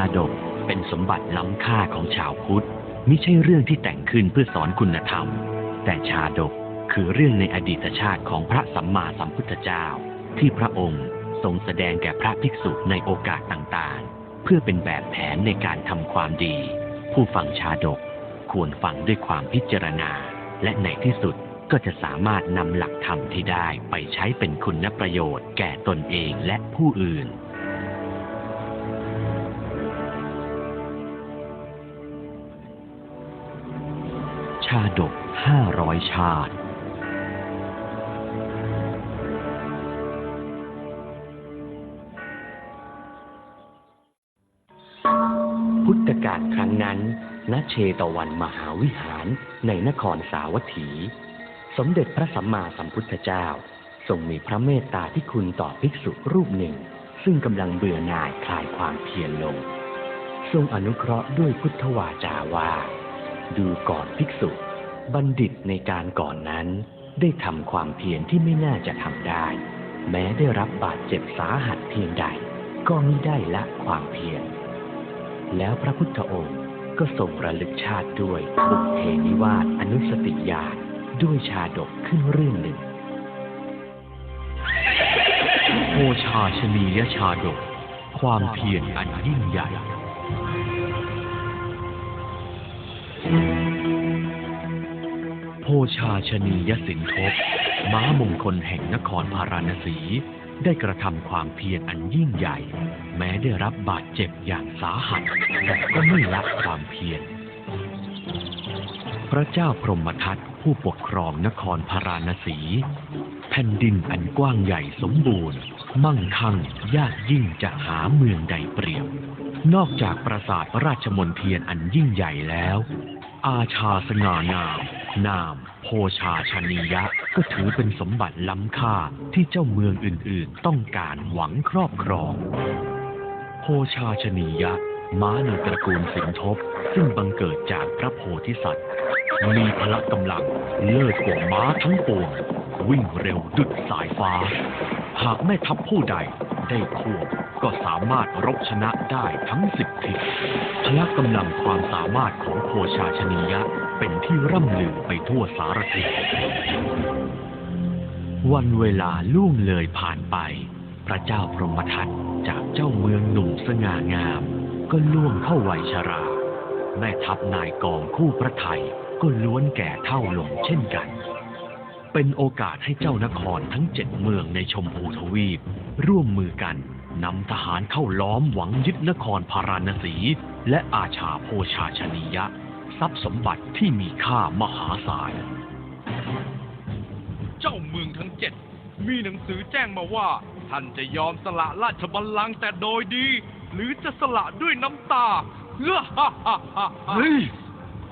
าดกเป็นสมบัติล้ำค่าของชาวพุทธมิใช่เรื่องที่แต่งขึ้นเพื่อสอนคุณธรรม แต่ชาดกคือเรื่องในอดีตชาติของพระสัมมาสัมพุทธเจ้า ที่พระองค์ทรงแสดงแก่พระภิกษุในโอกาสต่างๆ เพื่อเป็นแบบแผนในการทำความดี ผู้ฟังชาดกควรฟังด้วยความพิจารณา และในที่สุดก็จะสามารถนำหลักธรรมที่ได้ไปใช้เป็นคุณประโยชน์แก่ตนเองและผู้อื่นาดกห้าร้อยชาติ พุทธกาลครั้งนั้น ณ เชตวันมหาวิหารในนครสาวัตถี สมเด็จพระสัมมาสัมพุทธเจ้าทรงมีพระเมตตาที่คุณต่อภิกษุรูปหนึ่ง ซึ่งกำลังเบื่อหน่ายคลายความเพียรลง ทรงอนุเคราะห์ด้วยพุทธวาจาว่า ดูก่อนภิกษุ บัณฑิตในการก่อนนั้น ได้ทำความเพียรที่ไม่น่าจะทำได้ แม้ได้รับบาดเจ็บสาหัสเพียงใด ก็มิได้ละความเพียร แล้วพระพุทธองค์ก็ทรงระลึกชาติด้วยบุพเพนิวาสอนุสติญาณด้วยชาดกขึ้นเรื่องหนึ่งโพชาชนียชาดก ความเพียรอันยิ่งใหญ่ ชาชนียสินทบม้ามงคลแห่งนครพาราณสี ได้กระทำความเพียรอันยิ่งใหญ่ แม้ได้รับบาดเจ็บอย่างสาหัส แต่ก็ไม่ละความเพียร พระเจ้าพรหมทัตผู้ปกครองนครพาราณสี แผ่นดินอันกว้างใหญ่สมบูรณ์ มั่งคั่งยากยิ่งจะหาเมืองใดเปรียบ นอกจากปราสาทราชมนเทียนอันยิ่งใหญ่แล้ว อาชาสง่างาม นามโพชาชนียะ ก็ถือเป็นสมบัติล้ำค่าที่เจ้าเมืองอื่นๆ ต้องการหวังครอบครอง โพชาชนียะ ม้าในตระกูลสินทบ ซึ่งบังเกิดจากพระโพธิสัตว์ มีพละกำลังเลิศกว่าม้าทั้งปวง วิ่งเร็วดุดสายฟ้า หากแม่ทัพผู้ใดได้ควบก็สามารถรบชนะได้ทั้งสิบทิศพละกำลังความสามารถของโพชาชนียะ เป็นที่ร่ำลือไปทั่วสารทิศวันเวลาล่วงเลยผ่านไป พระเจ้าพรหมทัตจากเจ้าเมืองหนุ่มสง่างาม ก็ล่วงเข้าวัยชรา แม่ทัพนายกองคู่พระไทยก็ล้วนแก่เท่าลงเช่นกัน เป็นโอกาสให้เจ้านครทั้งเจ็ดเมืองในชมพูทวีป ร่วมมือกันนำทหารเข้าล้อมหวังยึดนครพาราณสี และอาชาโพชาชนียะ ทรัพย์สมบัติที่มีค่ามหาศาล เจ้าเมืองทั้งเจ็ดมีหนังสือแจ้งมาว่า ท่านจะยอมสละราชบัลลังก์แต่โดยดี หรือจะสละด้วยน้ำตาเฮ้อฮ่าฮ่าฮ่าฮ่าเฮ้ย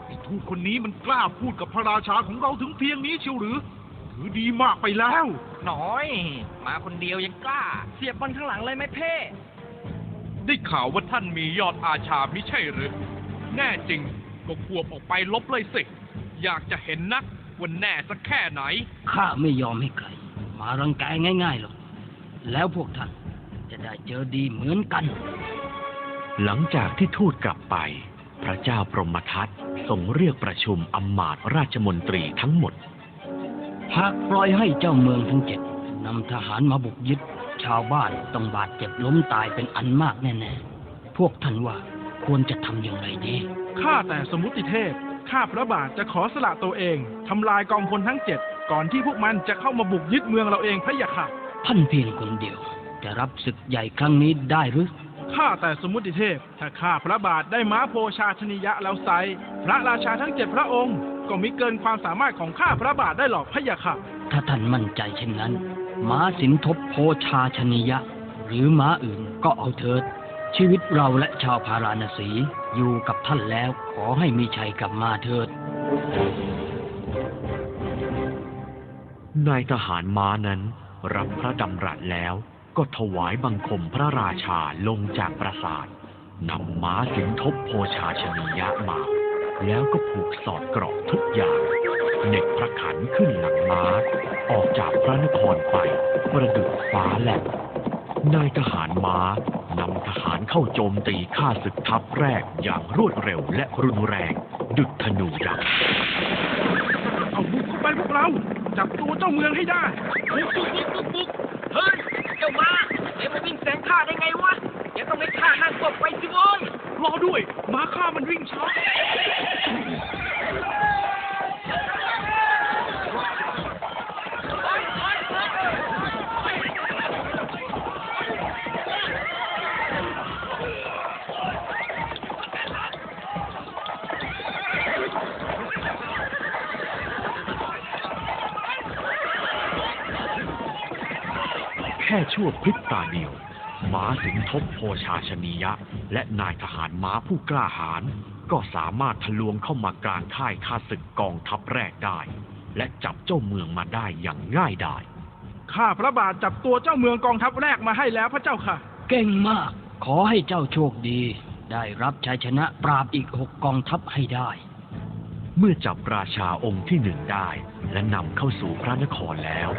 ไอ้ทูตคนนี้มันกล้าพูดกับพระราชาของเราถึงเพียงนี้เชียวหรือ ถือดีมากไปแล้ว น้อย มาคนเดียวยังกล้า เสียบมันข้างหลังเลยไหมเพ่ได้ข่าวว่าท่านมียอดอาชามิใช่หรือ แน่จริง ก็ควบออกไปลบเลยสิ อยากจะเห็นนักว่าแน่สักแค่ไหน ข้าไม่ยอมให้ใคร มารังแกง่ายๆหรอก แล้วพวกท่านจะได้เจอดีเหมือนกัน หลังจากที่ทูตกลับไป พระเจ้าพรหมทัตทรงเรียกประชุมอำมาตย์ราชมนตรีทั้งหมด หากปล่อยให้เจ้าเมืองทั้งเจ็ดนำทหารมาบุกยึด ชาวบ้านต้องบาดเจ็บล้มตายเป็นอันมากแน่ๆ พวกท่านว่า ควรจะทำอย่างไรดี ข้าแต่สมุติเทพ ข้าพระบาทจะขอสละตัวเอง ทำลายกองพลทั้งเจ็ด ก่อนที่พวกมันจะเข้ามาบุกยึดเมืองเราเองพระยะค่ะ ท่านเพียงคนเดียว จะรับศึกใหญ่ครั้งนี้ได้หรือ ข้าแต่สมุติเทพ ถ้าข้าพระบาทได้ม้าโพชาชนิยะแล้วไซพระราชาทั้งเจ็ดพระองค์ ก็มิเกินความสามารถของข้าพระบาทได้หรอกพระยะค่ะ ถ้าท่านมั่นใจเช่นนั้น ม้าสินทบโพชาชนิยะ หรือม้าอื่นก็เอาเถิด ชีวิตเราและชาวพาราณสีอยู่กับท่านแล้วขอให้มีชัยกลับมาเถิด นายทหารม้านั้นรับพระดำรัสแล้วก็ถวายบังคมพระราชาลงจากปราสาทนำม้าสินทบโพชาชนียะมา แล้วก็ผูกสอดเกราะทุกอย่างเหน็บพระขันขึ้นหลังม้า ออกจากพระนครไป ประดุจฟ้าแลบนายทหารม้า นำทหารเข้าโจมตีข้าศึกทัพแรกอย่างรวดเร็วและรุนแรง ดุจธนูยักษ์เอาบุกเข้าไปพวกเรา จับตัวเจ้าเมืองให้ได้บุกบุกบุกบุกบุกเฮ้ยเจ้ามาเดี๋ยวมาวิ่งแซงข้าได้ไงวะเดี๋ยวต้องให้ข้านั่งกบไปสิโว้ยรอด้วยม้าข้ามันวิ่งช้า ค่ชั่วพริบตาเดียวม้าสิงทบโพชาชนียะ และนายทหารม้าผู้กล้าหาญก็สามารถทะลวงเข้ามากลางค่ายข้าศึกกองทัพแรกได้ และจับเจ้าเมืองมาได้อย่างง่ายดายข้าพระบาทจับตัวเจ้าเมืองกองทัพแรกมาให้แล้วพระเจ้าค่ะ เก่งมาก ขอให้เจ้าโชคดี ได้รับชัยชนะปราบอีกหกกองทัพให้ได้ เมื่อจับราชาองค์ที่หนึ่งได้ และนำเข้าสู่พระนครแล้ว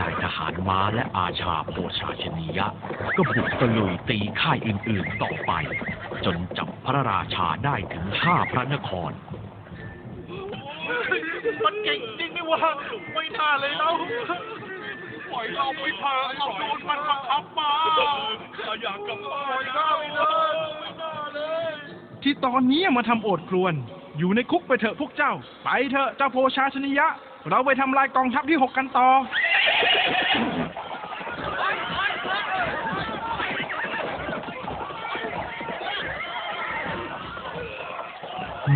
นายทหารม้าและอาชาโพชาชนียะ ก็บุกตะลุยตีค่ายอื่นๆต่อไป จนจับพระราชาได้ถึงห้าพระนคร มันเก่งจริงนี่วะไม่น่าเลยเราปล่อยเราไปเถอะเราโดนมันบังคับมาเราอยากกลับบ้านได้เลยไม่น่าเลยที่ตอนนี้มาทำโอดครวน อยู่ในคุกไปเถอะพวกเจ้า ไปเถอะเจ้าโพชาชนิยะ เราไปทำลายกองทัพที่หกกันต่อ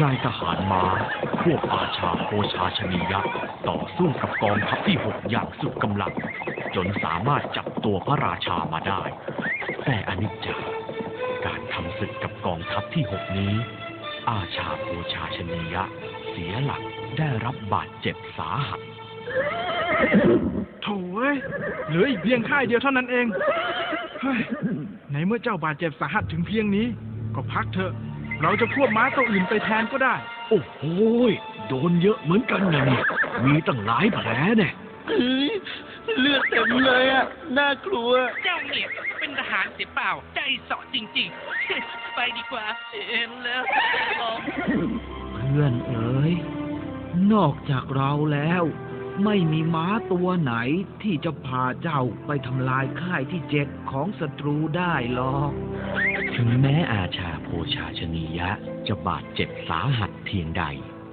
นายทหารม้าพวกอาชาโพชาชนียะ ต่อสู้กับกองทัพที่หกอย่างสุดกำลัง จนสามารถจับตัวพระราชามาได้ แต่อนิจจาการทำศึกกับกองทัพที่หกนี้ อาชาโพชาชนียะ เสียหลักได้รับบาดเจ็บสาหัสโถ่เอ้ยเหลืออีกเพียงค่ายเดียวเท่านั้นเองเฮ้ยในเมื่อเจ้าบาดเจ็บสาหัสถึงเพียงนี้ ก็พักเถอะ เราจะควบม้าตัวอื่นไปแทนก็ได้ โอ้โหยโดนเยอะเหมือนกันนะเนี่ยมีตั้งหลายแผลเนี่ย เลือดเต็มเลยอะ น่ากลัว เจ้าเนี่ยเป็นทหารเสียเปล่า ใจเสาะจริงๆ ไปดีกว่าเอ็นแล้วเพื่อนเอ๋ย นอกจากเราแล้ว ไม่มีม้าตัวไหนที่จะพาเจ้าไปทำลายค่ายที่เจ็ดของศัตรูได้หรอก ถึงแม้อาชาโพชาชนียะจะบาดเจ็บสาหัสเพียงใด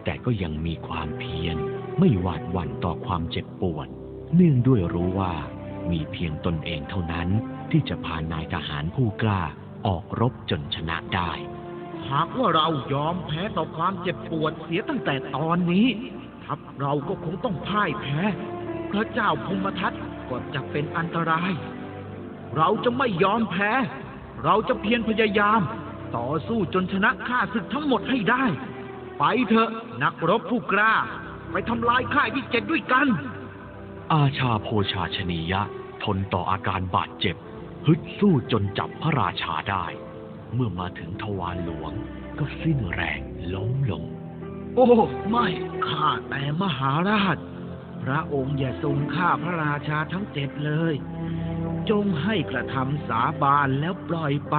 แต่ก็ยังมีความเพียรไม่หวาดหวั่นต่อความเจ็บปวด เนื่องด้วยรู้ว่ามีเพียงตนเองเท่านั้นที่จะพานายทหารผู้กล้าออกรบจนชนะได้ หากว่าเรายอมแพ้ต่อความเจ็บปวดเสียตั้งแต่ตอนนี้ ทัพเราก็คงต้องพ่ายแพ้ พระเจ้าพมทัตก็จะเป็นอันตราย เราจะไม่ยอมแพ้ เราจะเพียรพยายาม ต่อสู้จนชนะข้าศึกทั้งหมดให้ได้ ไปเถอะนักรบผู้กล้า ไปทำลายค่ายที่เจ็ดด้วยกัน อาชาโพชาชนียะ ทนต่ออาการบาดเจ็บ ฮึดสู้จนจับพระราชาได้ เมื่อมาถึงทวารหลวง ก็สิ้นแรงล้มลง โอ้ ไม่ ข้าแต่มหาราช พระองค์อย่าทรงฆ่าพระราชาทั้งเจ็ดเลย จงให้กระทำสาบานแล้วปล่อยไป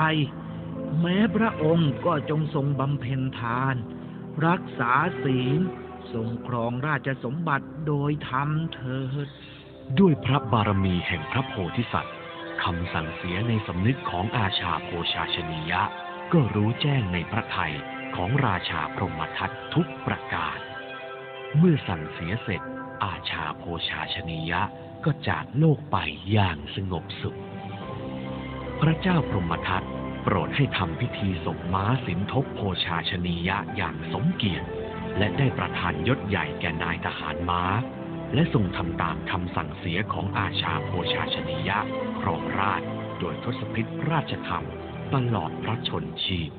แม้พระองค์ก็จงทรงบำเพ็ญทาน รักษาศีล ทรงครองราชสมบัติโดยธรรมเถิด ด้วยพระบารมีแห่งพระโพธิสัตว์คำสั่งเสียในสำนึกของอาชาโพชาชนียะ ก็รู้แจ้งในพระทัยของราชาพรหมทัตทุกประการ เมื่อสั่งเสียเสร็จ อาชาโพชาชนียะก็จากโลกไปอย่างสงบสุข พระเจ้าพรหมทัตโปรดให้ทำพิธีส่งม้าสินทบโพชาชนียะอย่างสมเกียรติ และได้ประทานยศใหญ่แก่นายทหารม้า และทรงทำตามคำสั่งเสียของอาชาโพชาชนิยะ ครองราชโดยทศพิษราชธรรม ตลอดพระชนชีพ